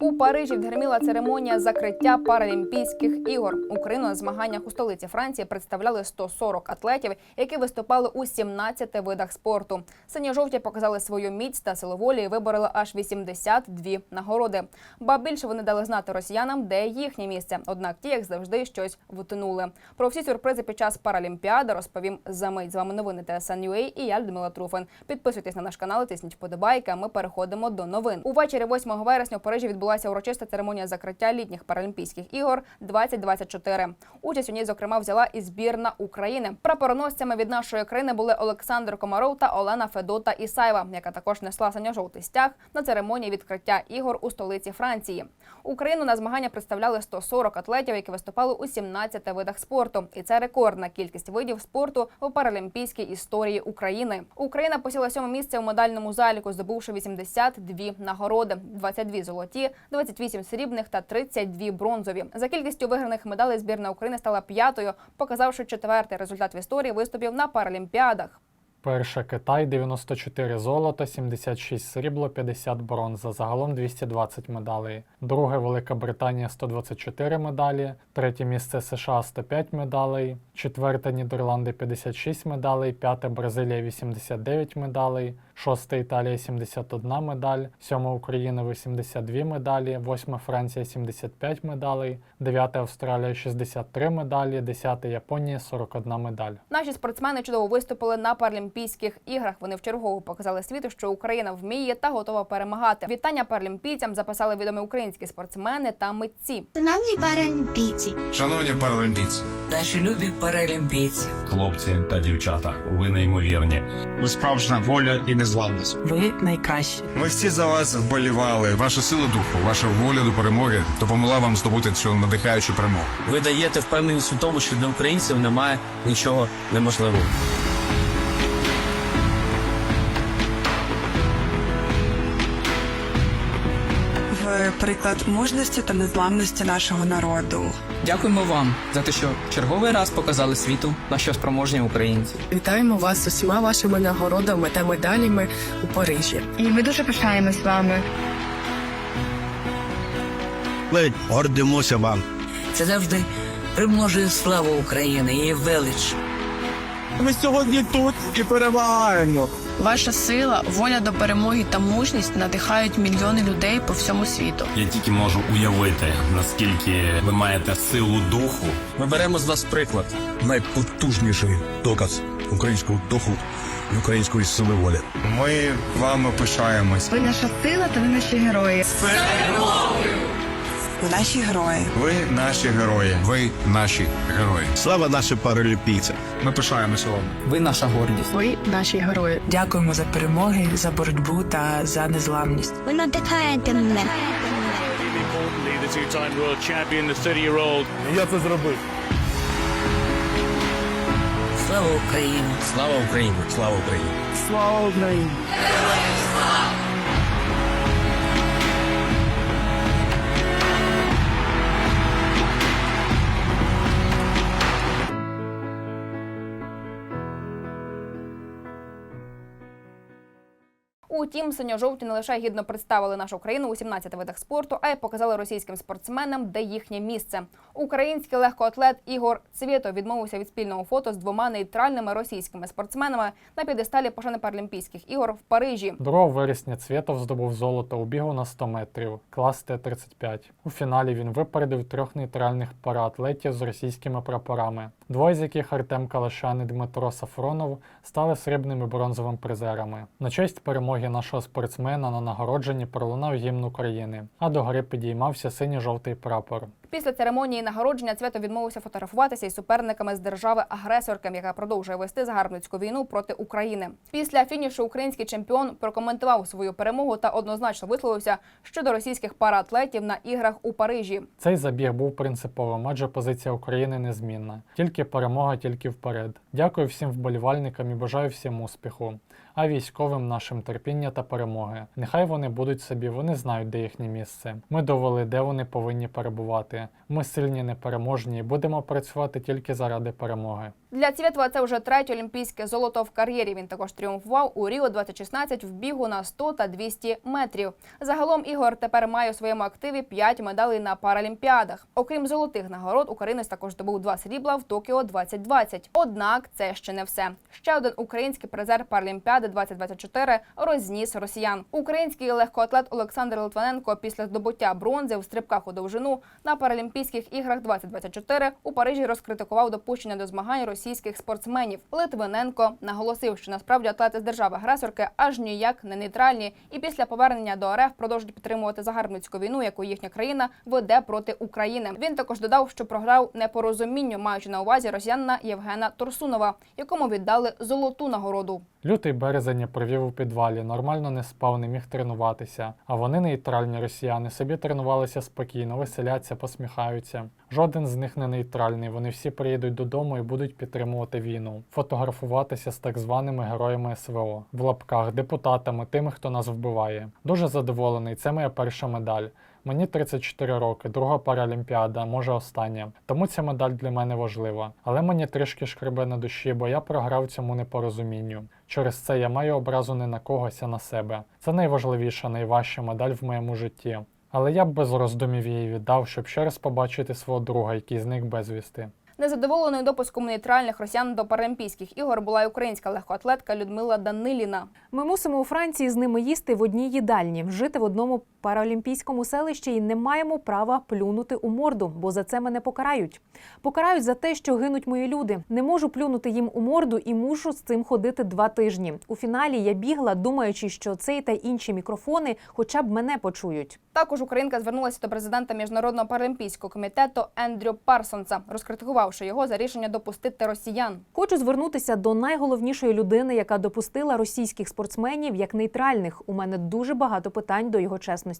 У Парижі відгриміла церемонія закриття Паралімпійських ігор. Україну на змаганнях у столиці Франції представляли 140 атлетів, які виступали у 17 видах спорту. Синьо-жовті показали свою міць та силу волі і вибороли аж 82 нагороди. Ба більше вони дали знати росіянам, де їхнє місце. Однак ті, як завжди, щось втонули. Про всі сюрпризи під час Паралімпіади розповім за мить. З вами новини ТСН.UA і я Людмила Труфан. Підписуйтесь на наш канал, тисніть вподобайки. Ми переходимо до новин. Увечері 8 вересня у Парижі відбулася урочиста церемонія закриття літніх паралімпійських ігор 2024. Участь у ній, зокрема, взяла і збірна України. Прапороносцями від нашої країни були Олександр Комаров та Олена Федота Ісаєва, яка також несла синьо-жовтий стяг на церемонії відкриття ігор у столиці Франції. Україну на змагання представляли 140 атлетів, які виступали у 17 видах спорту. І це рекордна кількість видів спорту у паралімпійській історії України. Україна посіла сьоме місце у медальному заліку, здобувши 82 нагороди, 22 золоті, 28 срібних та 32 бронзові. За кількістю виграних медалей збірна України стала п'ятою, показавши четвертий результат в історії виступів на паралімпіадах. Перша Китай 94 золота, 76 срібло, 50 бронза, загалом 220 медалей. Друге Велика Британія 124 медалі, третє місце США 105 медалей, четверте Нідерланди 56 медалей, п'яте Бразилія 89 медалей, шосте Італія 71 медаль, сьома Україна 82 медалі, восьма Франція 75 медалей, дев'яте Австралія 63 медалі, десяте Японія 41 медаль. Наші спортсмени чудово виступили на Паралімпійських іграх. Вони вчергово показали світу, що Україна вміє та готова перемагати. Вітання паралімпійцям записали відомі українські спортсмени та митці. Шановні паралімпійці, Шановні паралімпійці, Наші любі паралімпійці. Хлопці та дівчата, ви неймовірні. ви справжня воля і незламність. Ви найкращі. Ми всі за вас вболівали. Ваша сила духу, ваша воля до перемоги допомогла вам здобути цю надихаючу перемогу. Ви даєте впевненість у тому, що для українців немає нічого неможливого. Приклад мужності та незламності нашого народу. Дякуємо вам за те, що черговий раз показали світу, на що спроможні українці. Вітаємо вас з усіма вашими нагородами та медалями у Парижі. і ми дуже пишаємось вами. Ми гордимося вам. Це завжди примножує славу України, її велич. Ми сьогодні тут і перемагаємо. Ваша сила, воля до перемоги та мужність надихають мільйони людей по всьому світу. Я тільки можу уявити, наскільки ви маєте силу духу. Ми беремо з вас приклад. Найпотужніший доказ українського духу і української сили волі. Ми вами пишаємось. Ви наша сила та ви наші герої. Ви наші герої. Ви наші герої. Ви наші герої. Слава нашим паралімпійцям! Ми пишаємося вами. Ви наша гордість. Ви наші герої. Дякуємо за перемоги, за боротьбу та за незламність. Ви надихаєте мене. Я це зробив. Слава Україні! Слава Україні! Слава Україні! Слава Україні! Утім, синьо-жовті не лише гідно представили нашу країну у 17 видах спорту, а й показали російським спортсменам, де їхнє місце. Український легкоатлет Ігор Цвєтов відмовився від спільного фото з двома нейтральними російськими спортсменами на п'єдесталі пошани Паралімпійських ігор в Парижі. 2 вересня Цвєтов здобув золото у бігу на 100 метрів, клас Т-35. У фіналі він випередив трьох нейтральних параатлетів з російськими прапорами, двоє з яких Артем Калашан і Дмитро Сафронов стали срібними бронзовими призерами. На честь перемоги нашого спортсмена на нагородженні пролунав гімн України, а до гри підіймався синьо-жовтий прапор. Після церемонії нагородження Цвєтов відмовився фотографуватися із суперниками з держави-агресорки, яка продовжує вести загарбницьку війну проти України. Після фінішу український чемпіон прокоментував свою перемогу та однозначно висловився щодо російських параатлетів на іграх у Парижі. Цей забіг був принциповим, адже позиція України незмінна. Тільки перемога, тільки вперед. Дякую всім вболівальникам і бажаю всім успіху. А військовим нашим терпіння та перемоги. Нехай вони будуть собі, вони знають, де їхнє місце. Ми довели, де вони повинні перебувати. Забувати. Ми сильні, непереможні будемо працювати тільки заради перемоги. Для Цвєтова це вже третє олімпійське золото в кар'єрі. Він також тріумфував у Ріо 2016 в бігу на 100 та 200 метрів. Загалом Ігор тепер має у своєму активі 5 медалей на паралімпіадах. Окрім золотих нагород, українець також здобув два срібла в Токіо 2020. Однак це ще не все. Ще один український призер Паралімпіади 2024 розніс росіян. Український легкоатлет Олександр Литвиненко після здобуття бронзи в стрибках у довжину на Паралімпійських іграх 2024 у Парижі розкритикував допущення до змагань російських спортсменів. Литвиненко наголосив, що насправді атлети з держави-агресорки аж ніяк не нейтральні, і після повернення до РФ продовжують підтримувати загарбницьку війну, яку їхня країна веде проти України. Він також додав, що програв непорозумінню, маючи на увазі росіянина Євгена Турсунова, якому віддали золоту нагороду. Лютий березень провів у підвалі, нормально не спав, не міг тренуватися. А вони нейтральні росіяни, собі тренувалися спокійно, веселяться, посміхаються. Жоден з них не нейтральний. Вони всі приїдуть додому і будуть підтримувати війну, фотографуватися з так званими героями СВО в лапках, депутатами, тими, хто нас вбиває. Дуже задоволений. Це моя перша медаль. Мені 34 роки, друга паралімпіада, може остання. Тому ця медаль для мене важлива. Але мені трішки шкребе на душі, бо я програв цьому непорозумінню. Через це я маю образу не на когось, а на себе. Це найважливіша, найважча медаль в моєму житті. Але я б без роздумів її віддав, щоб ще раз побачити свого друга, який зник безвісти. Незадоволеною допуском нейтральних росіян до Паралімпійських ігор була й українська легкоатлетка Людмила Даниліна. Ми мусимо у Франції з ними їсти в одній їдальні, жити в одному паралімпійському селищі і не маємо права плюнути у морду, бо за це мене покарають. Покарають за те, що гинуть мої люди. Не можу плюнути їм у морду і мушу з цим ходити два тижні. У фіналі я бігла, думаючи, що цей та інші мікрофони хоча б мене почують. Також Українка звернулася до президента міжнародного паралімпійського комітету Ендрю Парсонса, розкритикувавши його за рішення допустити росіян. Хочу звернутися до найголовнішої людини, яка допустила російських спортсменів як нейтральних. У мене дуже багато питань до його чесності.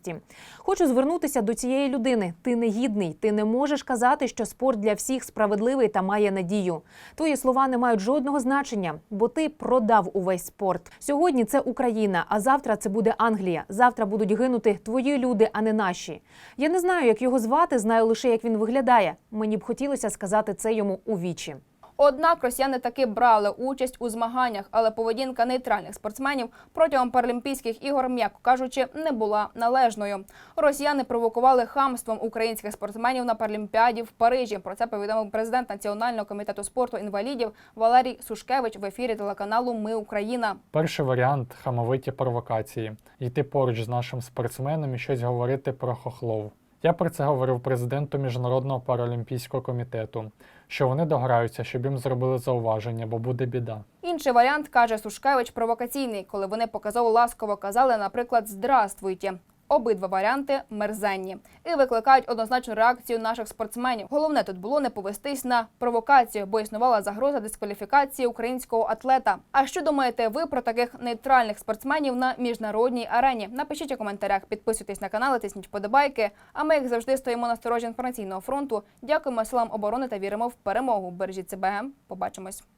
Хочу звернутися до цієї людини. Ти негідний. Ти не можеш казати, що спорт для всіх справедливий та має надію. Твої слова не мають жодного значення, бо ти продав увесь спорт. Сьогодні це Україна, а завтра це буде Англія. Завтра будуть гинути твої люди, а не наші. Я не знаю, як його звати, знаю лише, як він виглядає. Мені б хотілося сказати це йому у вічі. Однак росіяни таки брали участь у змаганнях, але поведінка нейтральних спортсменів протягом паралімпійських ігор, м'яко кажучи, не була належною. Росіяни провокували хамством українських спортсменів на паралімпіаді в Парижі. Про це повідомив президент Національного комітету спорту інвалідів Валерій Сушкевич в ефірі телеканалу Ми Україна. Перший варіант хамовиті провокації йти поруч з нашим спортсменом і щось говорити про хохлов. Я про це говорив президенту Міжнародного паралімпійського комітету, що вони дограються, щоб їм зробили зауваження, бо буде біда. Інший варіант каже Сушкевич провокаційний, коли вони показово ласково казали, наприклад, «Здравствуйте». Обидва варіанти мерзенні і викликають однозначну реакцію наших спортсменів. Головне тут було не повестись на провокацію, бо існувала загроза дискваліфікації українського атлета. А що думаєте ви про таких нейтральних спортсменів на міжнародній арені? Напишіть у коментарях, підписуйтесь на канал, тисніть вподобайки. А ми, як завжди, стоїмо на сторожі інформаційного фронту. Дякуємо силам оборони та віримо в перемогу. Бережіть себе. Побачимось.